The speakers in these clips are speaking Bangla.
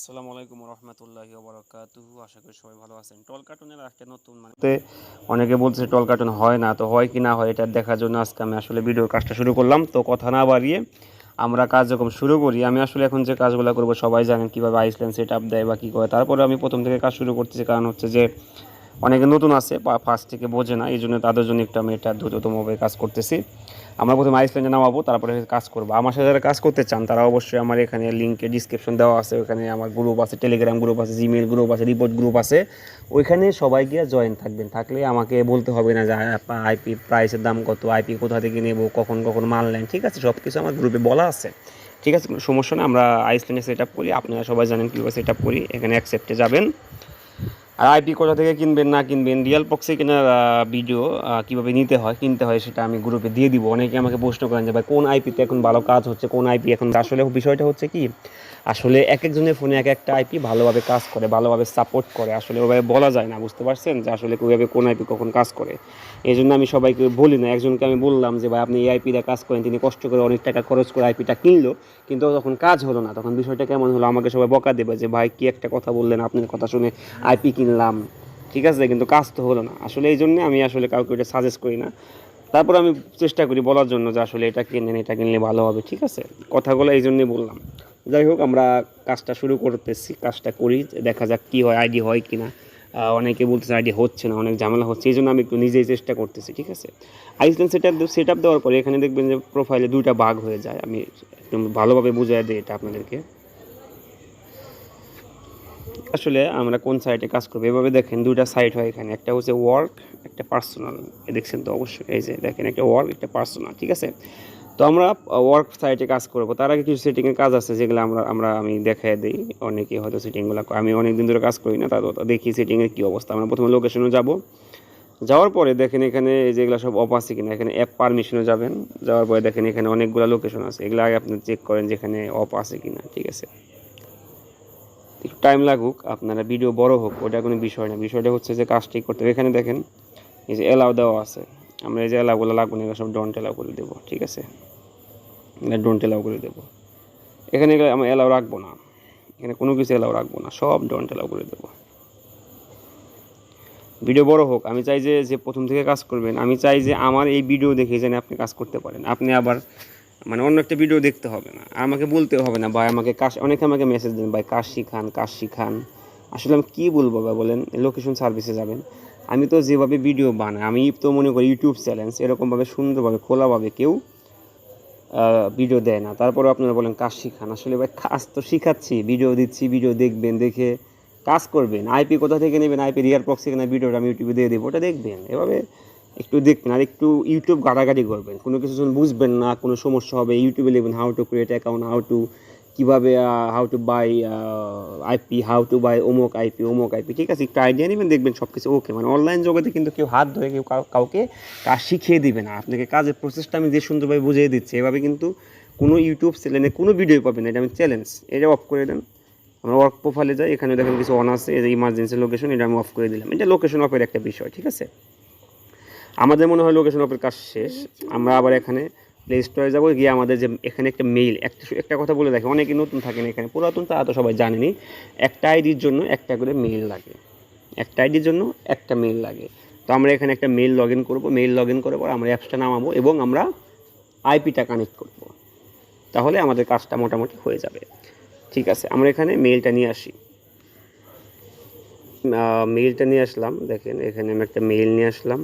আসসালামু আলাইকুম রহমতুল্লাহি ওবরাকাতুহু। আশা করি সবাই ভালো আছেন। টল কার্টুনের একটা নতুন মানে অনেকে বলছে টল কার্টুন হয় না, তো হয় কি না হয় এটা দেখার জন্য আজকে আমি আসলে ভিডিওর কাজটা শুরু করলাম। তো কথা না বাড়িয়ে আমরা যখন শুরু করি। আমি আসলে এখন যে কাজগুলো করব সবাই জানেন কীভাবে আইসল্যান্ড সেট আপ দেয় বা কী করে। তারপরে আমি প্রথম থেকে কাজ শুরু করতেছি, কারণ হচ্ছে যে অনেকে নতুন আছে ফার্স্ট থেকে বোঝে না এই জন্য তাদের জন্য একটু আমি এটা দ্রুততমভাবে কাজ করতেছি। আমরা প্রথমে আইসল্যান্ডে নামাবো, তারপরে কাজ করব। আমার সাথে যারা কাজ করতে চান, তারা অবশ্যই আমার এখানে লিঙ্কে ডিসক্রিপশন দেওয়া আছে। ওখানে আমার গ্রুপ আছে টেলিগ্রাম গ্রুপ আছে জিমেল গ্রুপ আছে রিপোর্ট গ্রুপ আছে। ওইখানে সবাই গিয়ে জয়েন থাকবেন। থাকলে আমাকে বলতে হবে না যে আইপি প্রাইসের দাম কত? আইপি কোথা থেকে নেব? কখন কখন মাল নেন? ঠিক আছে সব কিছু আমার গ্রুপে বলা আছে। ঠিক আছে, কোনো সমস্যা না আমরা আইসল্যান্ডে সেট আপ করি। আপনারা সবাই জানেন কীভাবে সেট আপ করি। এখানে অ্যাকসেপ্টে যাবেন। আর আইপি কোথা থেকে কিনবেন, না কিনবেন রিয়াল পক্সে কেনার ভিডিও কীভাবে নিতে হয়, কিনতে হয়, সেটা আমি গ্রুপে দিয়ে দিব। অনেকে আমাকে প্রশ্ন করেন যে, ভাই, কোন আইপিতে এখন ভালো কাজ হচ্ছে? কোন আইপি এখন? আসলে বিষয়টা হচ্ছে কি আসলে এক একজনের ফোনে এক একটা আইপি ভালোভাবে কাজ করে, ভালোভাবে সাপোর্ট করে। আসলে ওভাবে বলা যায় না, বুঝতে পারছেন? যে আসলে কীভাবে কোন আইপি কখন কাজ করে। এই জন্য আমি সবাইকে বলি না, একজনকে আমি বললাম যে, ভাই, আপনি এই আইপিটা কাজ করেন, তিনি কষ্ট করে অনেক টাকা খরচ করে আইপিটা কিনলো, কিন্তু তখন কাজ হলো না। তখন বিষয়টা কেমন হলো? আমাকে সবাই বকা দেবে যে, ভাই, কি একটা কথা বললেন, আপনার কথা শুনে আইপি কিনলাম। ঠিক আছে? কিন্তু কাজ তো হলো না। আসলে এই জন্যে আমি আসলে কাউকে এটা সাজেস্ট করি না। তারপর আমি চেষ্টা করি বলার জন্য যে, আসলে এটা কিনেন, এটা কিনলে ভালো হবে। ঠিক আছে? কথাগুলো এই জন্যই বললাম। যাই হোক, আমরা কাজটা শুরু করতেছি, কাজটা করি, দেখা যাক কী হয় আইডি হয় কি না অনেকে বলতেছে আইডি হচ্ছে না, অনেক ঝামেলা হচ্ছে, এই জন্য আমি একটু নিজেই চেষ্টা করতেছি, ঠিক আছে? Iceland set up set up দেওয়ার পরে এখানে দেখবেন যে প্রোফাইলে দুইটা ভাগ হয়ে যায়, আমি একটু ভালোভাবে বুঝিয়ে দিই এটা আপনাদেরকে। আসলে আমরা কোন সাইটে কাজ করব? এভাবে দেখেন দুইটা সাইট হয় এখানে, একটা হচ্ছে ওয়ার্ক একটা পার্সোনাল দেখছেন তো অবশ্যই, এই যে দেখেন একটা ওয়ার্ক একটা পার্সোনাল ঠিক আছে? তো আমরা ওয়ার্ক সাইটে কাজ করব। তার আগে কিছু সেটিংয়ের কাজ আছে যেগুলো আমরা আমরা আমি দেখাই দিই। অনেকে হয়তো সেটিংগুলো আমি অনেক দিন ধরে কাজ করি না তার দেখি সেটিংয়ের কী অবস্থা। আমরা প্রথমে লোকেশনে যাব। যাওয়ার পরে দেখেন এখানে যেগুলো সব অফ আছে কিনা, এখানে অ্যাপ পারমিশনে যাবেন। যাওয়ার পরে দেখেন এখানে অনেকগুলো লোকেশন আছে। এগুলো আগে আপনি চেক করেন যেখানে অফ আছে কিনা, ঠিক আছে? একটু টাইম লাগুক, আপনারা ভিডিও বড় হোক, ওটা কোনো বিষয় না। বিষয়টা হচ্ছে যে কাজটি করতে হবে। এখানে দেখেন, এই যে এলাও দেওয়া আছে। আমরা এই যে এলাওগুলো লাগবে না এগুলো সব ডন্ট করে দেবো, ঠিক আছে? ডন্ট এলাও করে দেবো। এখানে আমরা এলাও রাখব না। এখানে কোনো কিছু এলাও রাখব না, সব ডন্ট এলাও করে দেবো। ভিডিও বড় হোক, আমি চাই যে যে প্রথম থেকে কাজ করবেন, আমি চাই যে আমার এই ভিডিও দেখে যেন আপনি কাজ করতে পারেন। আপনি আবার মানে অন্য একটা ভিডিও দেখতে হবে না। আমাকে বলতে হবে না, ভাই, আমাকে কাশ অনেকে আমাকে মেসেজ দেন, ভাই, কাজ শিখান কাজ শিখান। আসলে আমি কী বলব, ভাই, বলেন লোকেশন সার্ভিসে যাবেন। আমি তো যেভাবে ভিডিও বানাই, আমি তো মনে করি ইউটিউব চ্যালেঞ্জ এরকমভাবে সুন্দরভাবে, খোলাভাবে কেউ ভিডিও দেয় না। তারপরে আপনারা বলেন, কাজ শিখান। আসলে ভাই, কাজ তো শিখাচ্ছি। ভিডিও দিচ্ছি ভিডিও দেখবেন, দেখে কাজ করবেন। আইপি কোথা থেকে নেবেন? আইপি রিয়ার বক্স থেকে না ভিডিওটা আমি ইউটিউবে দিয়ে দেবো, ওটা দেখবেন। এভাবে একটু দেখবেন আর একটু ইউটিউব ঘাটাঘাটি করবেন। কোনো কিছু বুঝবেন না, কোনো সমস্যা হবে ইউটিউবে লিখবেন how to create account how to কীভাবে how to buy IP how to buy ওমোক IP ওমোক আইপি ঠিক আছে? একটু আইডিয়া নেবেন দেখবেন সব কিছু ওকে মানে অনলাইন জগতে কিন্তু কেউ হাত ধরে কেউ কাউ- কাউকে কাজ শিখিয়ে দিবে না। আপনাকে কাজের প্রসেসটা আমি যে সুন্দরভাবে বুঝিয়ে দিচ্ছি এভাবে কিন্তু কোনো ইউটিউব চ্যানেলে কোনো ভিডিও পাবেন না। এটা আমি চ্যালেঞ্জ এটা অফ করে দেন। আমরা ওয়ার্ক প্রোফাইলে যাই এখানে দেখেন কিছু অন আছে এই যে ইমার্জেন্সি লোকেশন এটা আমি অফ করে দিলাম। এটা লোকেশন অফের একটা বিষয় ঠিক আছে? আমাদের মনে হয় লোকেশন অফের কাজ শেষ। আমরা আবার এখানে প্লে স্টোরে যাব, গিয়ে আমাদের যে এখানে একটা মেইল একটা একটা কথা বলে দেখে অনেকে নতুন থাকেন এখানে, পুরাতন তারা তো সবাই জানেনি। একটা আইডির জন্য একটা করে মেইল লাগে। একটা আইডির জন্য একটা মেইল লাগে। তো আমরা এখানে একটা মেইল লগ ইন করব। মেইল লগ ইন করার পর আমরা অ্যাপসটা নামাবো এবং আমরা আইপিটা কানেক্ট করব। তাহলে আমাদের কাজটা মোটামুটি হয়ে যাবে। ঠিক আছে, আমরা এখানে মেইলটা নিয়ে আসি। মেইলটা নিয়ে আসলাম। দেখেন, এখানে আমি একটা মেইল নিয়ে আসলাম।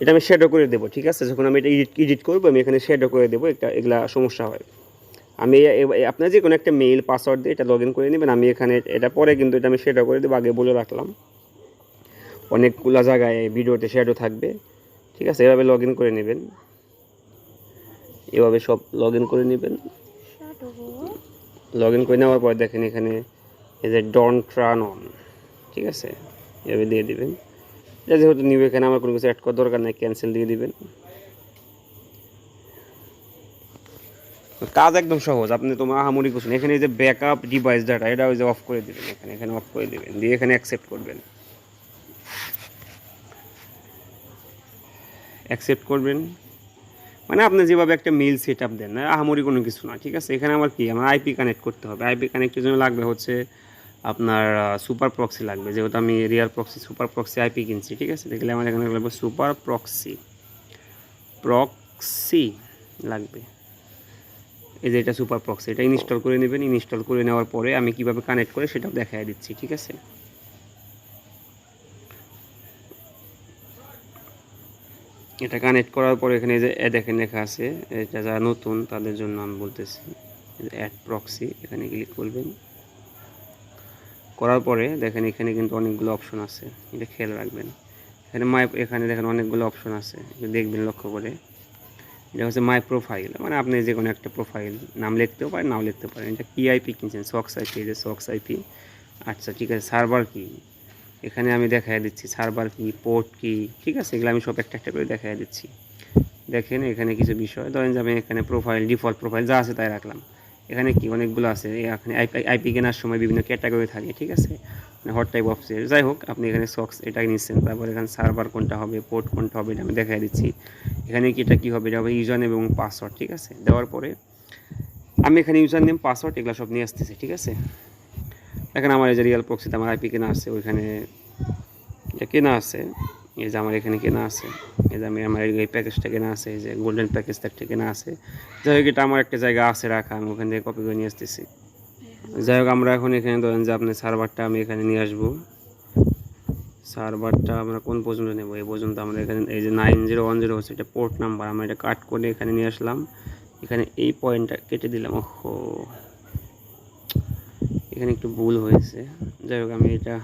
এটা আমি শেডো করে দেবো, ঠিক আছে? যখন আমি এটা এডিট এডিট করব, আমি এখানে শেডো করে দেবো, একটা এগুলা সমস্যা হয়। আমি আপনার যে কোনো একটা মেইল পাসওয়ার্ড দিয়ে এটা লগ করে নেবেন, আমি এখানে এটা পরে কিন্তু এটা আমি শেডো করে দেবো, আগে বলে রাখলাম। অনেকগুলো জায়গায় ভিডিওতে শেডো থাকবে, ঠিক আছে? এভাবে লগ করে নেবেন। এভাবে সব লগ করে নেবেন। লগ করে নেওয়ার পর দেখেন এখানে এই যে ডন ট্রান অন ঠিক আছে? এভাবে দিয়ে দিবেন। এটা যেহেতু নিউ এখানে, আমার কোনো কিছু অ্যাড করার দরকার নেই ক্যান্সেল দিয়ে দিবেন। কাজ একদম সহজ, আপনি তোমার আহামরি করছেন এখানে যে ব্যাকআপ ডিভাইস ডাটা এটা ওই যে অফ করে দিবেন, এখানে এখানে অফ করে দিবেন, দিয়ে এখানে অ্যাকসেপ্ট করবেন। অ্যাকসেপ্ট করবেন। মানে আপনি যেভাবে একটা মেল সেট আপ দেন, আহামরি কোনো কিছু না, ঠিক আছে? এখানে আমার কি? আমার আইপি কানেক্ট করতে হবে। আইপি কানেক্টের জন্য লাগবে হচ্ছে আপনার সুপার প্রক্সি লাগবে। যেহেতু আমি rear proxy super proxy IP কিনছি, ঠিক আছে? দেখলে আমার এখানে লাগবে সুপার প্রক্সি প্রক্সি লাগবে। এই যে এটা সুপার প্রক্সি এটা ইনস্টল করে নেবেন। ইনস্টল করে নেওয়ার পরে আমি কীভাবে কানেক্ট করে সেটাও দেখাই দিচ্ছি, ঠিক আছে? এটা কানেক্ট করার পরে এখানে যে দেখেন লেখা আছে, এটা যারা নতুন তাদের জন্য আমি বলতেছি অ্যাড প্রক্সি এখানে ক্লিক করবেন। করার পরে দেখেন এখানে কিন্তু অনেকগুলো অপশন আছে। এটা খেয়াল রাখবেন। এখানে মাই এখানে দেখেন অনেকগুলো অপশন আছে। দেখবেন লক্ষ্য করে। এটা হচ্ছে মাই প্রোফাইল মানে আপনি যে কোনো একটা প্রোফাইল নাম লিখতেও পারেন, নাও লিখতে পারেন। এটা কি আইপি কিনছেন সক্স আইপি যে সক্স আইপি আচ্ছা ঠিক আছে সার্ভার কি? এখানে আমি দেখাই দিচ্ছি সার্ভার কি পোর্ট কি? ঠিক আছে, এগুলো আমি সব একটা একটা করে দেখাই দিচ্ছি। দেখেন এখানে কিছু বিষয়। ধরেন যে আমি এখানে প্রোফাইল ডিফল্ট প্রোফাইল যা আছে তাই রাখলাম। এখানে কি অনেকগুলো আছে এখানে আইপি কেনার সময় বিভিন্ন ক্যাটাগরি থাকে, ঠিক আছে? মানে হট টাইপ অফ যাই হোক, আপনি এখানে সক্স এটা নিচ্ছেন, তারপর এখানে সার্ভার কোনটা হবে পোর্ট কোনটা হবে, এটা আমি দেখাই দিচ্ছি। এখানে কি এটা কী হবে, এটা হবে ইউজার নেম এবং পাসওয়ার্ড ঠিক আছে? দেওয়ার পরে আমি এখানে ইউজার নেম পাসওয়ার্ড এগুলো সব নিয়ে আসতেছি, ঠিক আছে? এখানে আমার এই যে রিয়াল প্রক্সিতে আমার আইপি কেনা আছে, ওইখানে এটা কেনা আছে। এই যে আমার এখানে কেনা আছে, এই যে আমি আমার এই প্যাকেজটা কেনা আছে, এই যে গোল্ডেন প্যাকেজটা একটা কেনা আছে। যাই হোক, এটা আমার একটা জায়গা আছে রাখা, আমি ওখান থেকে কপি করে নিয়ে আসতেছি। যাই হোক, আমরা এখন এখানে ধরেন যে আপনার সার্ভারটা আমি এখানে নিয়ে আসব। সার্ভারটা আমরা কোন পর্যন্ত নেব? এই পর্যন্ত আমরা এখানে, এই যে নাইন জিরো ওয়ান জিরো হচ্ছে, এটা পোর্ট নাম্বার আমরা এটা কাট করে এখানে নিয়ে আসলাম। এখানে এই পয়েন্টটা কেটে দিলাম, ওহো। এখানে একটু ভুল হয়েছে। যাই হোক, আমি এটা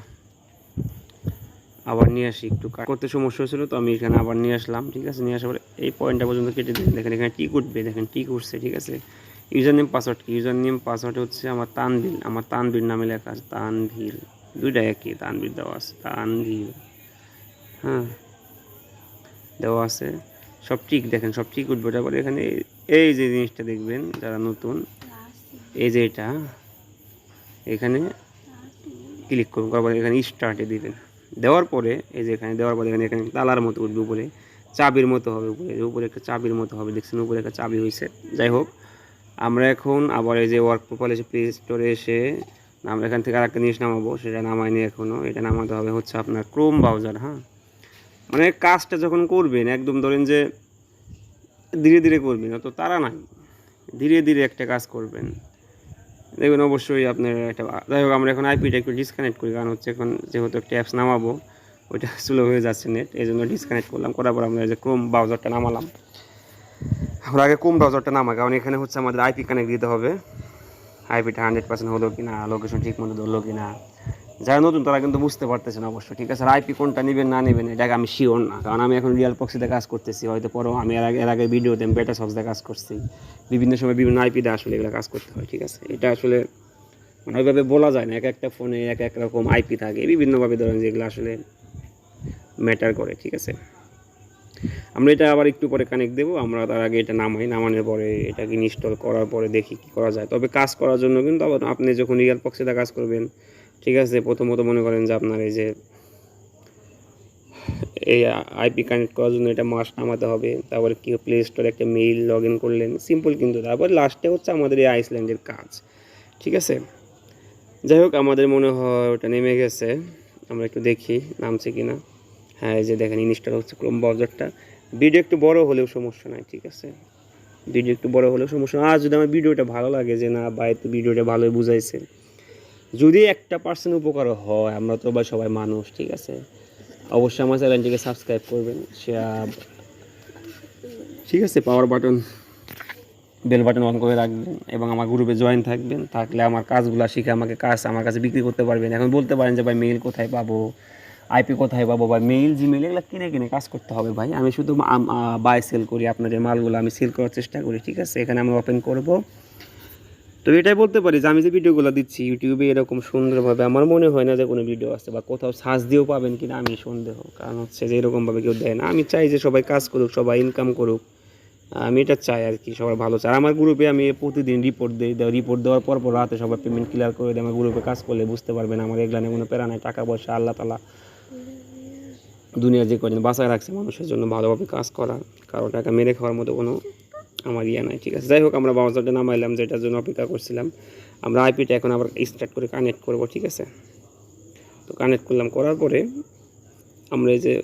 আবার নিয়ে আসি একটু কাট করতে সমস্যা হয়েছিল তো আমি এখানে আবার নিয়ে আসলাম, ঠিক আছে? নিয়ে আসার পরে এই পয়েন্টটা পর্যন্ত কেটে দিন দেখেন, এখানে টিক উঠবে দেখেন টিক উঠছে ঠিক আছে? ইউজার নেম পাসওয়ার্ড কি? ইউজার নেম পাসওয়ার্ড হচ্ছে আমার তানভিল আমার তানভিল নামে লেখা আছে তানভিল দুইটা একই তানভিল দেওয়া আছে তানভিল হ্যাঁ দেওয়া আছে। সব ঠিক, দেখেন, সব ঠিক উঠবে। তারপরে এখানে এই যে জিনিসটা দেখবেন, যারা নতুন, এই যে এটা, এখানে ক্লিক করুন। তারপরে এখানে স্টার্টে দিবেন। দেওয়ার পরে, এই যে এখানে দেওয়ার পরে এখানে এখানে তালার মতো উঠবে উপরে, চাবির মতো হবে উপরে উপরে একটা চাবির মতো হবে, দেখছেন উপরে একটা চাবি হয়েছে যাই হোক, আমরা এখন আবার এই যে ওয়ার্ক প্রোফাইল এসে প্লে স্টোরে এসে আমরা এখান থেকে আরেকটা জিনিস নামাবো, সেটা নামাইনি এখনও এটা নামাতে হবে হচ্ছে আপনার ক্রোম ব্রাউজার হ্যাঁ? মানে কাজটা যখন করবেন, একদম ধরেন যে ধীরে ধীরে করবেন, অত তারা নাই। ধীরে ধীরে একটা কাজ করবেন। দেখবেন অবশ্যই আপনার একটা, যাই হোক আমরা এখন আইপিটা একটু ডিসকানেক্ট করি, কারণ হচ্ছে এখন যেহেতু একটা অ্যাপস নামাবো, ওইটা স্লো হয়ে যাচ্ছে নেট এই জন্য ডিসকানেক্ট করলাম, করার পর আমরা যে ক্রোম ব্রাউজারটা নামালাম। আমরা আগে ক্রোম ব্রাউজারটা নামা কারণ এখানে হচ্ছে আমাদের আইপি কানেক্ট দিতে হবে। আইপিটা হান্ড্রেড পার্সেন্ট হলো কি না লোকেশন ঠিক মতো ধরলো কি না যারা নতুন, তারা কিন্তু বুঝতে পারতেছে না অবশ্য, ঠিক আছে? আর আইপি কোনটা নেবেন, না নেবেন এটাকে আমি শিওর না। কারণ আমি এখন রিয়াল পক্সিতে কাজ করতেছি, হয়তো পরেও আমি এর আগে এর আগে ভিডিওতে আমি বেটা সক্সে কাজ করছি। বিভিন্ন সময় বিভিন্ন আইপিতে আসলে এগুলো কাজ করতে হয়, ঠিক আছে? এটা আসলে মানে ওইভাবে বলা যায় না, এক একটা ফোনে এক এক রকম আইপি থাকে, বিভিন্নভাবে ধরেন যেগুলো আসলে ম্যাটার করে, ঠিক আছে? আমরা এটা আবার একটু পরে কানেক্ট দেবো, আমরা তার আগে এটা নামাই, নামানোর পরে এটাকে ইনস্টল করার পরে দেখি কী করা যায়। তবে কাজ করার জন্য কিন্তু আপনি যখন রিয়াল পক্সিতে কাজ করবেন ঠিক আছে, প্রথমত মনে করেন যে আপনার এই যে এই আইপি কানেক্ট করার জন্য এটা মাস নামাতে হবে, তারপরে কি প্লে স্টোরে একটা মেইল লগ ইন করলেন সিম্পল কিন্তু, তারপর লাস্টে হচ্ছে আমাদের এই আইসল্যান্ডের কাজ, ঠিক আছে? যাই হোক, আমাদের মনে হয় ওটা নেমে গেছে, আমরা একটু দেখি নামছে কি না হ্যাঁ যে দেখেন ইনস্টল হচ্ছে ক্রোম ব্রাউজারটা ভিডিও একটু বড় হলেও সমস্যা নাই, ঠিক আছে? ভিডিও একটু বড় হলেও সমস্যা আর যদি আমার ভিডিওটা ভালো লাগে যে না বা বাড়িতে ভিডিওটা ভালোই বুঝাইছে। যদি একটা পার্সেন্ট উপকার হয়, আমরা তো বা সবাই মানুষ, ঠিক আছে? অবশ্যই আমার চ্যানেলটিকে সাবস্ক্রাইব করবেন শেয়ার ঠিক আছে power button bell button on করে রাখবেন এবং আমার গ্রুপে জয়েন থাকবেন। থাকলে আমার কাজগুলো শিখে আমাকে কাজ আমার কাছে বিক্রি করতে পারবেন। এখন বলতে পারেন যে, ভাই মেইল কোথায় পাবো? আইপি কোথায় পাবো? বা মেইল জিমেল এগুলো কিনে কিনে কাজ করতে হবে, ভাই। আমি শুধু বাই সেল করি, আপনাদের মালগুলো আমি সেল করার চেষ্টা করি, ঠিক আছে? এখানে আমি ওপেন করব। তো এটাই বলতে পারি যে আমি যে ভিডিওগুলো দিচ্ছি ইউটিউবে এরকম সুন্দরভাবে আমার মনে হয় না যে কোনো ভিডিও আছে বা কোথাও সার্চ দিয়েও পাবেন কিনা আমি সন্দেহ। কারণ হচ্ছে যে এরকমভাবে কেউ দেয় না। আমি চাই যে সবাই কাজ করুক, সবাই ইনকাম করুক। আমি এটা চাই আর কি সবার ভালো চাই আমার গ্রুপে আমি প্রতিদিন রিপোর্ট দিই রিপোর্ট দেওয়ার পর পর রাতে সবাই পেমেন্ট ক্লিয়ার করে দিই আমার গ্রুপে কাজ করলে বুঝতে পারবেন আমার এগুলানে কোনো প্যারা নাই, টাকা পয়সা, আল্লাহ তালা দুনিয়া যে কদিন বাঁচায় রাখছে মানুষের জন্য ভালোভাবে কাজ করা কারও টাকা মেরে খাওয়ার মতো কোনো আমার ইয়ে নাই, ঠিক আছে? যাই হোক, আমরা ব্রাউজারটা নামাইলাম, যেটার জন্য অপেক্ষা করছিলাম। আমরা আইপিটা এখন আবার স্টার্ট করে কানেক্ট করব, ঠিক আছে? তো কানেক্ট করলাম, করার পরে আমরা এই যে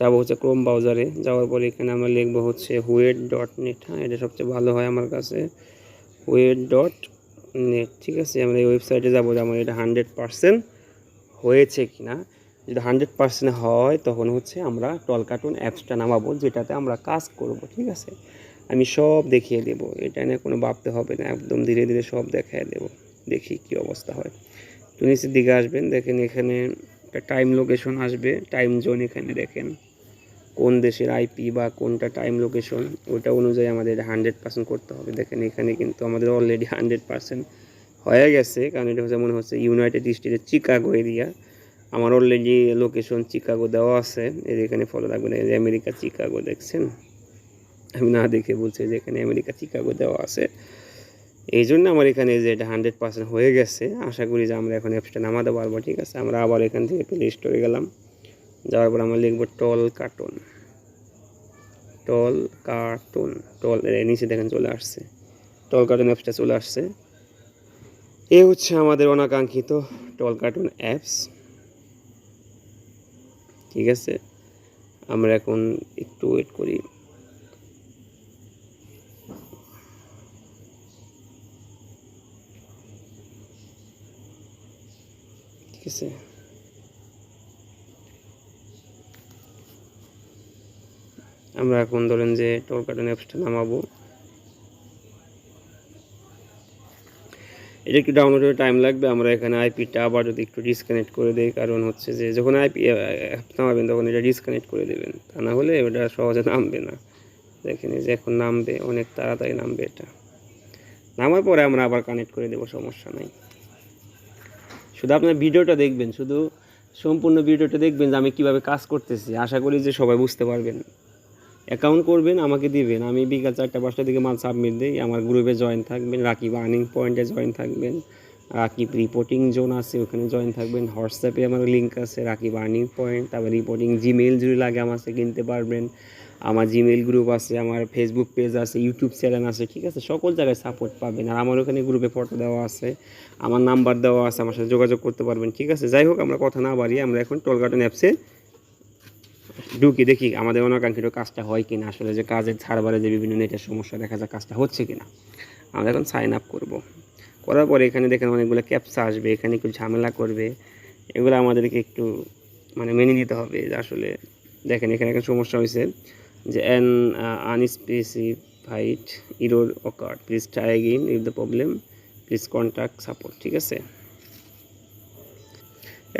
যাব হচ্ছে ক্রোম ব্রাউজারে যাওয়ার পরে এখানে আমরা লিখব হচ্ছে হুয়েট ডট নেট হ্যাঁ এটা সবচেয়ে ভালো হয় আমার কাছে। হুয়েট ডট নেট ঠিক আছে? আমরা এই ওয়েবসাইটে যাব যে আমার এটা হান্ড্রেড পারসেন্ট হয়েছে কি না যদি হান্ড্রেড পার্সেন্ট হয়, তখন হচ্ছে আমরা টল কার্টুন অ্যাপসটা নামাবো, যেটাতে আমরা কাজ করব, ঠিক আছে? আমি সব দেখিয়ে দেব, এটা নিয়ে কোনো ভাবতে হবে না, একদম ধীরে ধীরে সব দেখিয়ে দেব, দেখি কি অবস্থা হয়। তো নিচের দিকে আসবেন, দেখেন এখানে একটা টাইম লোকেশন আসবে টাইম জোন এখানে দেখেন। কোন দেশের আইপি বা কোনটা টাইম লোকেশন ওটা অনুযায়ী আমাদের হান্ড্রেড পার্সেন্ট করতে হবে। দেখেন এখানে কিন্তু আমাদের অলরেডি হান্ড্রেড পার্সেন্ট হয়ে গেছে, কারণ এটা হচ্ছে মনে হচ্ছে ইউনাইটেড স্টেটের চিকাগো এরিয়া আমার অলরেডি লোকেশন চিকাগো দেওয়া আছে। এই এখানে ফলো রাখবেন, এই যে আমেরিকা চিকাগো দেখছেন? আমি না দেখে বলছি যে এখানে আমেরিকা চিকাগো দেওয়া আছে। এই জন্য আমার এখানে যে এটা হান্ড্রেড পার্সেন্ট হয়ে গেছে। আশা করি যে আমরা এখন অ্যাপসটা নামাতে পারব, ঠিক আছে? আমরা আবার এখান থেকে প্লে স্টোরে গেলাম। যাওয়ার পর আমরা লিখব টল কার্টুন টল কার্টুন টল নিচে দেখেন চলে আসছে। টল কার্টুন অ্যাপসটা চলে আসছে। এ হচ্ছে আমাদের অনাকাঙ্ক্ষিত টল কার্টুন অ্যাপস ঠিক আছে? আমরা এখন একটু ওয়েট করি। ঠিক আছে? আমরা এখন ধরেন যে টোল কার্টুন অ্যাপসটা নামাবো। এটা একটু ডাউনলোডের টাইম লাগবে, আমরা এখানে আইপিটা আবার যদি একটু ডিসকানেক্ট করে দেই, কারণ হচ্ছে যে যখন আইপি অ্যাপ নামাবেন তখন এটা ডিসকানেক্ট করে দেবেন। তা না হলে ওটা সহজে নামবে না। দেখেন যে এখন নামবে, অনেক তাড়াতাড়ি নামবে এটা। নামার পরে আমরা আবার কানেক্ট করে দেবো, সমস্যা নাই। শুধু আপনার ভিডিওটা দেখবেন, শুধু সম্পূর্ণ ভিডিওটা দেখবেন যে আমি কীভাবে কাজ করতেছি। আশা করি যে সবাই বুঝতে পারবেন। অ্যাকাউন্ট করবেন, আমাকে দিবেন। আমি বিকাল চারটা, পাঁচটার দিকে মাল সাবমিট দিই, আমার গ্রুপে জয়েন থাকবেন, রাকিব আর্নিং পয়েন্টে জয়েন থাকবেন, রাকিব রিপোর্টিং জোন আছে, ওখানে জয়েন থাকবেন হোয়াটসঅ্যাপে আমার লিঙ্ক আছে, রাকিব আর্নিং পয়েন্ট তারপর রিপোর্টিং জিমেল যদি লাগে আমার কাছে কিনতে পারবেন, আমার জিমেল গ্রুপ আছে, আমার ফেসবুক পেজ আছে ইউটিউব চ্যানেল আছে, ঠিক আছে, সকল জায়গায় সাপোর্ট পাবেন। আর আমার ওখানে গ্রুপে ফটো দেওয়া আছে, আমার নাম্বার দেওয়া আছে, আমার সাথে যোগাযোগ করতে পারবেন, ঠিক আছে? যাই হোক, আমরা কথা না বাড়িয়ে আমরা এখন টোল কার্টুন অ্যাপসে ঢুকি, দেখি আমাদের অনাকাঙ্ক্ষিত কাজটা হয় কিনা, আসলে যে কাজের ছাড়বারে যে বিভিন্ন নেটের সমস্যা দেখা যায় কাজটা হচ্ছে কিনা। আমরা এখন সাইন আপ করব। করার পরে এখানে দেখেন অনেকগুলো ক্যাপসা আসবে, এখানে একটু ঝামেলা করবে। এগুলো আমাদেরকে একটু মানে মেনে নিতে হবে যে আসলে, দেখেন এখানে একটা সমস্যা হয়েছে যে an unspecified error occurred please try again if the problem please contact support ঠিক আছে?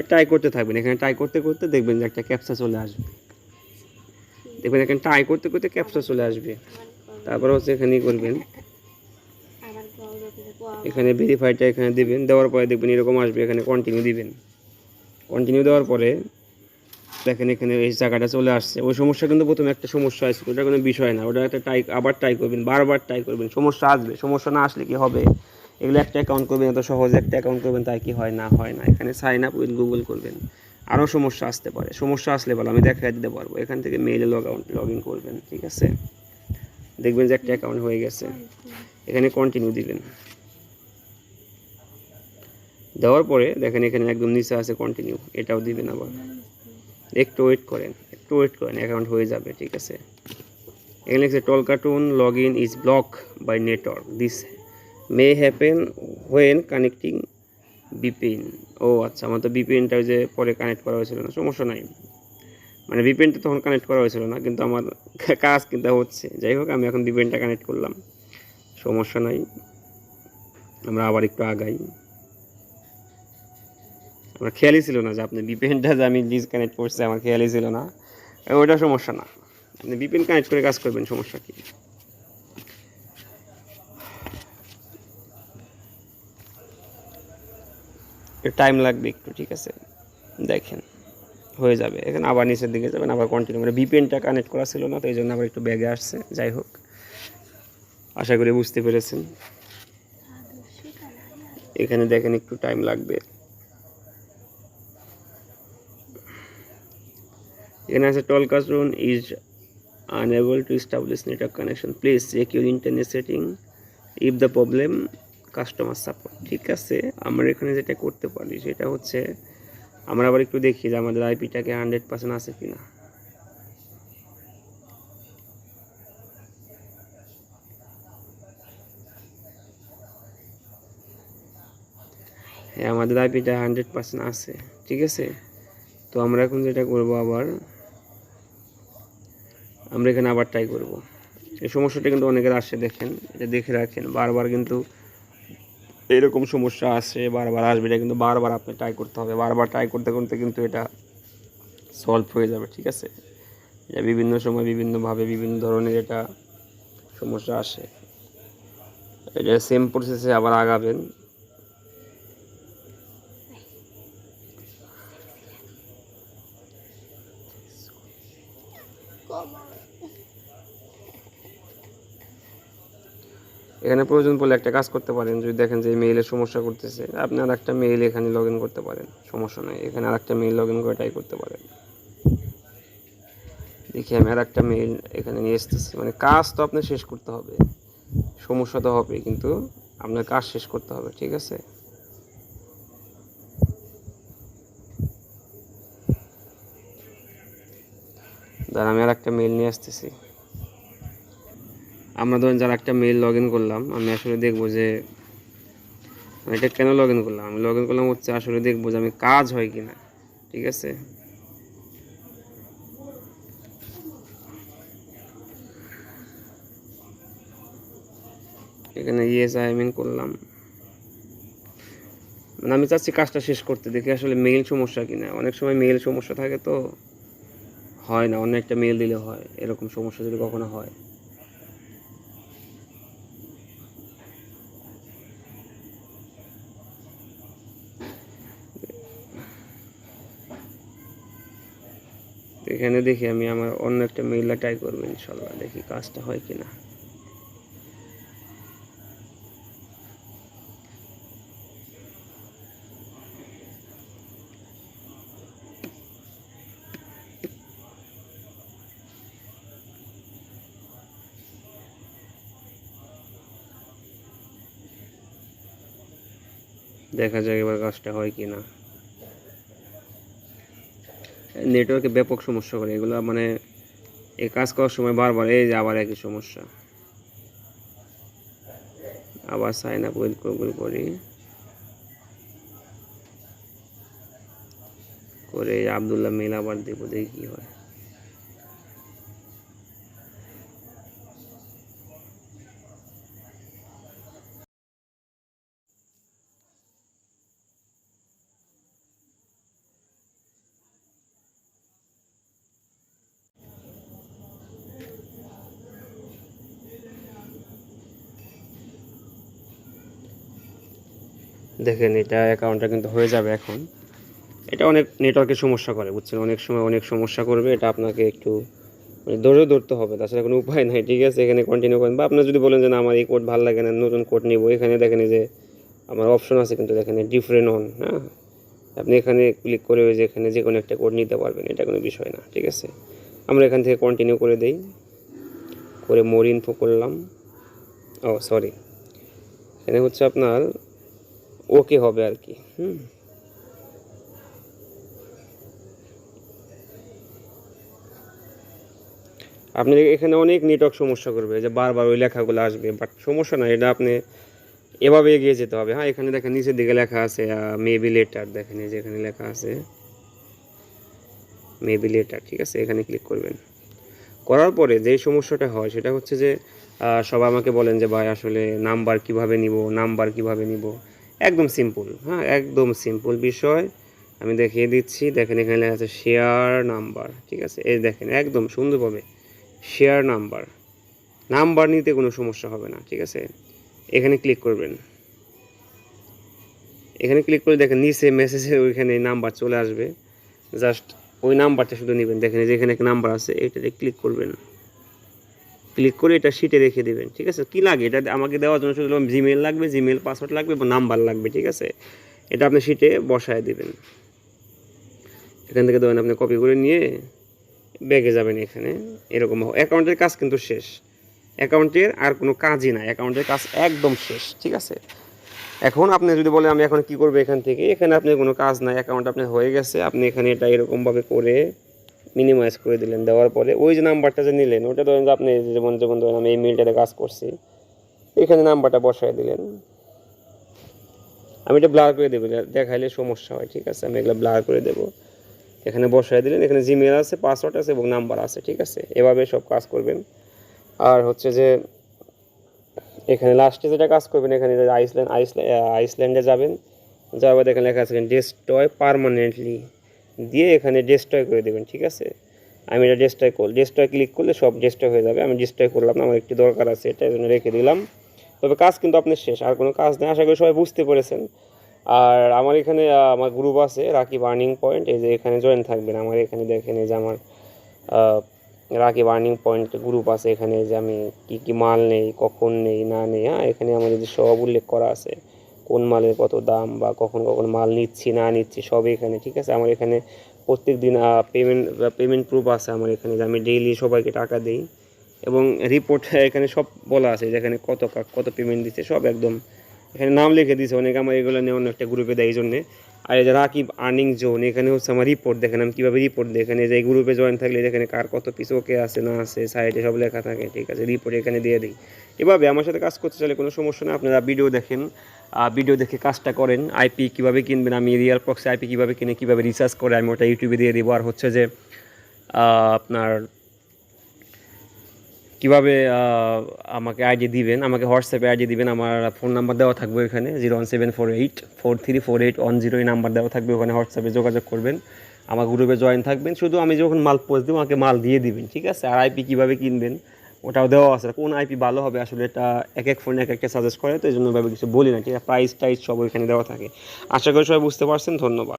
ট্রাই করতে থাকবেন। এখানে ট্রাই করতে করতে দেখবেন যে একটা ক্যাপসা চলে আসবে। দেখবেন এখানে ট্রাই করতে করতে ক্যাপসা চলে আসবে। তারপর হচ্ছে এখানে ই করবেন। এখানে ভেরিফাইটা এখানে দিবেন। দেওয়ার পরে দেখবেন এরকম আসবে, এখানে কন্টিনিউ দিবেন। কন্টিনিউ দেওয়ার পরে দেখেন এখানে এই জায়গাটা চলে আসছে। ওই সমস্যা কিন্তু প্রথমে একটা সমস্যা আসছে ওটা কোনো বিষয় না। ওটা একটা ট্রাই আবার ট্রাই করবেন, বারবার ট্রাই করবেন। সমস্যা আসবে, সমস্যা না আসলে কি হবে? এগুলো একটা অ্যাকাউন্ট করবেন, এত সহজে একটা অ্যাকাউন্ট করবেন, তাই কি হয় না হয় না। এখানে সাইন আপ উইথ গুগল করবেন। আরও সমস্যা আসতে পারে। সমস্যা আসলে ভালো, আমি দেখা দিতে পারব। এখান থেকে মেইলে লগ আউট লগ ইন করবেন, ঠিক আছে? দেখবেন যে একটা অ্যাকাউন্ট হয়ে গেছে। এখানে কন্টিনিউ দিবেন। দেওয়ার পরে দেখেন এখানে একদম নিচে আছে কন্টিনিউ এটাও দিবেন আবার। একটু ওয়েট করেন, একটু ওয়েট করেন অ্যাকাউন্ট হয়ে যাবে, ঠিক আছে? এখানে লিখছে toll cartoon log in is block by network this may happen when connecting VPN ও আচ্ছা আমার তো বিপিএনটা ওই যে পরে কানেক্ট করা হয়েছিল না, সমস্যা নাই। মানে বিপিএনটা তখন কানেক্ট করা হয়েছিল না, কিন্তু আমার কাজ কিন্তু হচ্ছে। যাই হোক, আমি এখন বিপিএনটা কানেক্ট করলাম। সমস্যা নাই, আমরা আবার একটু আগাই। আমার খেয়ালই ছিল না যে আপনি বিপিএনটা যে আমি ডিসকানেক্ট করছি, আমার খেয়ালই ছিল না। ওটা সমস্যা না। আপনি বিপিএন কানেক্ট করে কাজ করবেন, সমস্যা কি? টাইম লাগবে একটু, ঠিক আছে? দেখেন, হয়ে যাবে। এখানে আবার নিচের দিকে যাবেন, আবার কন্টিনিউ মানে বিপিএনটা কানেক্ট করা ছিল না, তো এই জন্য আবার একটু ব্যাগে আসছে। যাই হোক, আশা করি বুঝতে পেরেছেন। এখানে দেখেন একটু টাইম লাগবে। এখানে আছে toll cartoon is unable to establish network connection. Please check your internet setting. If the problem customer support, ঠিক আছে? আমরা এখানে যেটা করতে পারি সেটা হচ্ছে, আমরা আবার একটু দেখি যে আমাদের আইপিটাকে হান্ড্রেড পার্সেন্ট আছে কিনা। হ্যাঁ আমাদের আইপিটা হান্ড্রেড পার্সেন্ট আছে, ঠিক আছে? তো আমরা এখন যেটা করব আবার, আমরা এখানে আবার ট্রাই করব। এই সমস্যাটা কিন্তু অনেকের আসে, দেখেন, এটা দেখে রাখেন। বারবার কিন্তু এরকম সমস্যা আসে বারবার আসবে এটা কিন্তু বারবার আপনি ট্রাই করতে হবে। বারবার ট্রাই করতে করতে কিন্তু এটা সলভ হয়ে যাবে, ঠিক আছে? এটা বিভিন্ন সময় বিভিন্নভাবে বিভিন্ন ধরনের এটা সমস্যা আসে। এটা সেম প্রসেসে আবার আগাবেন। এখানে প্রয়োজন পড়লে একটা কাজ করতে পারেন। যদি দেখেন যে মেইলের সমস্যা করতেছে, আপনি আর একটা মেইল এখানে লগ করতে পারেন। সমস্যা নেই, এখানে আর একটা মেইল লগ করে ট্রাই করতে পারেন। দেখি আমি আর একটা মেইল এখানে নিয়ে এসতেছি মানে কাজ তো আপনার শেষ করতে হবে। সমস্যা তো হবে কিন্তু আপনার কাজ শেষ করতে হবে, ঠিক আছে? দাঁড়া, আমি আর একটা মেইল নিয়ে আসতেছি। আমরা ধরেন যারা একটা মেইল লগ ইন করলাম, আমি আসলে দেখব যে এটা কেন লগ ইন করলাম? আমি লগ ইন করলাম হচ্ছে আসলে দেখব যে আমি কাজ হয় কি না ঠিক আছে? এখানে ইয়েস আই মিন করলাম। মানে আমি চাচ্ছি কাজটা শেষ করতে, দেখি আসলে মেইল সমস্যা কিনা। অনেক সময় মেইল সমস্যা থাকে তো, হয় না, অন্য একটা মেইল দিলে হয়, এরকম সমস্যা যদি কখনো হয়। এখানে দেখি আমি আমার অন্য একটা মেইলে ট্রাই করব ইনশাল্লাহ, দেখি কাজটা হয় কিনা। দেখা যাক এবার কাজটা হয় কি না নেটওয়ার্কে ব্যাপক সমস্যা করে। এগুলো মানে এই কাজ করার সময় বারবার, এই যে আবার একই সমস্যা। আবার সাইন আপ ওয়েল গুগল করি। করে আবদুল্লাহ মিল আবার দেবো, দেখি কী হয়। দেখেন, এটা অ্যাকাউন্টটা কিন্তু হয়ে যাবে এখন। এটা অনেক নেটওয়ার্কের সমস্যা করে, বুঝছেন? অনেক সময় অনেক সমস্যা করবে, এটা আপনাকে একটু মানে ধৈর্য ধরতে হবে। তাছাড়া কোনো উপায় নাই, ঠিক আছে? এখানে কন্টিনিউ করেন। বা আপনার যদি বলেন যে, না, আমার এই কোড ভালো লাগে না, নতুন কোড নিব। এখানে দেখেন যে, আমার অপশন আছে কিন্তু দেখেন ডিফারেন্ট অন হ্যাঁ? আপনি এখানে ক্লিক করে ওই যে, এখানে যে কোনো একটা কোড নিতে পারবেন, এটা কোনো বিষয় না, ঠিক আছে? আমরা এখান থেকে কন্টিনিউ করে দেই। করে মোর ইনফো করলাম। ও সরি এখানে হচ্ছে আপনার ওকে হবে আর কি, হুম। আপনি এখানে অনেক নেটওয়ার্ক সমস্যা করবে যে বারবার ওই লেখাগুলো আসবে বাট সমস্যা না এটা আপনি এভাবে এগিয়ে যেতে হবে। হ্যাঁ এখানে দেখেন নিচের দিকে লেখা আছে মেবি লেটার দেখেন এই যে এখানে লেখা আছে মেবি লেটার ঠিক আছে, এখানে ক্লিক করবেন। করার পরে যেই সমস্যাটা হয়, সেটা হচ্ছে যে সবাই আমাকে বলেন যে, ভাই, আসলে নাম্বার কীভাবে নিব নাম্বার কীভাবে নিব? একদম সিম্পল হ্যাঁ একদম সিম্পল বিষয়। আমি দেখিয়ে দিচ্ছি, দেখেন এখানে লেখা আছে শেয়ার নাম্বার ঠিক আছে? এই দেখেন, একদম সুন্দরভাবে শেয়ার নাম্বার নাম্বার নিতে কোনো সমস্যা হবে না, ঠিক আছে? এখানে ক্লিক করবেন। এখানে ক্লিক করে দেখেন নিচে মেসেজে ওইখানে নাম্বার চলে আসবে। জাস্ট ওই নাম্বারটা শুধু নেবেন। দেখেন এই যে এখানে একটা নাম্বার আছে, এটাতে ক্লিক করবেন। ক্লিক করে এটা শিটে রেখে দেবেন, ঠিক আছে? কী লাগে? এটা আমাকে দেওয়ার জন্য শুধু জিমেল লাগবে জিমেল পাসওয়ার্ড লাগবে বা নাম্বার লাগবে, ঠিক আছে? এটা আপনি শিটে বসায় দেবেন। এখান থেকে ধরেন আপনি কপি করে নিয়ে ব্যাগে যাবেন এখানে। এরকম অ্যাকাউন্টের কাজ কিন্তু শেষ। অ্যাকাউন্টের আর কোনো কাজই নাই। অ্যাকাউন্টের কাজ একদম শেষ, ঠিক আছে? এখন আপনি যদি বলেন, আমি এখন কি করব এখান থেকে? এখানে আপনি কোনো কাজ নাই। অ্যাকাউন্ট আপনার হয়ে গেছে। আপনি এখানে এটা এরকমভাবে করে মিনিমাইজ করে দিলেন, দেওয়ার পরে ওই যে নাম্বারটা যে নিলেন, ওটা ধরেন যে আপনি যেমন যেমন ধরেন আমি এই মেলটাতে কাজ করছি, এখানে নাম্বারটা বসায় দিলেন। আমি এটা ব্লার করে দেবো দেখাইলে সমস্যা হয়, ঠিক আছে? আমি এগুলো ব্লার করে দেবো। এখানে বসায় দিলেন, এখানে জিমেল আছে পাসওয়ার্ড আছে এবং নাম্বার আছে, ঠিক আছে? এভাবে সব কাজ করবেন। আর হচ্ছে যে, এখানে লাস্টে যেটা কাজ করবেন, এখানে আইসল্যান্ড আইসল্যান্ড যাবেন, যাওয়ার এখানে লেখা আছে ডেস্ট্রয় পারমানেন্টলি দিয়ে এখানে ডেস্ট্রয় করে দেবেন, ঠিক আছে? আমি এটা ডেস্ট্রয় কর ডেস্ট্রয় ক্লিক করলে সব ডেস্ট্রয় হয়ে যাবে। আমি ডেস্ট্রয় করলাম না, আমার একটি দরকার আছে এটা জন্য রেখে দিলাম। তবে কাজ কিন্তু আপনার শেষ, আর কোনো কাজ নেই। আশা করি সবাই বুঝতে পেরেছেন। আর আমার এখানে আমার গ্রুপ আছে রাকি বার্নিং পয়েন্ট এই যে এখানে জয়েন থাকবেন, আমার এখানে দেখেন এই যে আমার রাকি বার্নিং পয়েন্ট গ্রুপ আছে। এখানে যে আমি কি কি মাল নেই, কখন নেই, না নেই হ্যাঁ? এখানে আমার যে সব উল্লেখ করা আছে। কোন মালের কত দাম বা কখন কখন মাল নিচ্ছি, না নিচ্ছি, সব এখানে, ঠিক আছে? আমার এখানে প্রত্যেক দিন পেমেন্ট পেমেন্ট প্রুফ আছে আমার এখানে, যে আমি ডেইলি সবাইকে টাকা দিই। এবং রিপোর্ট এখানে সব বলা আছে যেখানে কত কত পেমেন্ট দিচ্ছে, সব একদম। এখানে নাম লিখে দিয়েছে অনেকে আমার এগুলো নিয়ে অন্য একটা গ্রুপে দেয় এই জন্যে। আর এই যে রাকিব আর্নিং জোন এখানে হচ্ছে আমার রিপোর্ট দেখেন, আমি কীভাবে রিপোর্ট দিই এখানে যে গ্রুপে জয়েন থাকলে যেখানে কার কত পিস ওকে আছে, না আছে সাইডে সব লেখা থাকে, ঠিক আছে? রিপোর্ট এখানে দিয়ে দিই। এভাবে আমার সাথে কাজ করতে চাইলে কোনো সমস্যা নেই, আপনারা ভিডিও দেখেন ভিডিও দেখে কাজটা করেন। আইপি কীভাবে কিনবেন, আমি রিয়াল প্রক্সি আইপি কীভাবে কিনে, কীভাবে রিসার্চ করে, আমি ওটা ইউটিউবে দিয়ে দিব। আর হচ্ছে যে আপনার কীভাবে আমাকে আইডি দিবেন, আমাকে হোয়াটসঅ্যাপে আইডি দিবেন, আমার ফোন নাম্বার দেওয়া থাকবে ওখানে zero one seven four eight four three four eight one zero এই নাম্বার দেওয়া থাকবে ওখানে হোয়াটসঅ্যাপে যোগাযোগ করবেন, আমার গ্রুপে জয়েন থাকবেন, শুধু আমি যখন মাল পোস্ট দেবো, আমাকে মাল দিয়ে দিবেন, ঠিক আছে? আর আইপি কীভাবে কিনবেন, ওটাও দেওয়া আছে। কোন আইপি ভালো হবে, আসলে এটা এক এক ফোনে এক একটা সাজেস্ট করে, তো এই জন্য ভাবে কিছু বলি না, ঠিক আছে? প্রাইস টাইস সব ওইখানে দেওয়া থাকে। আশা করি সবাই বুঝতে পারছেন, ধন্যবাদ।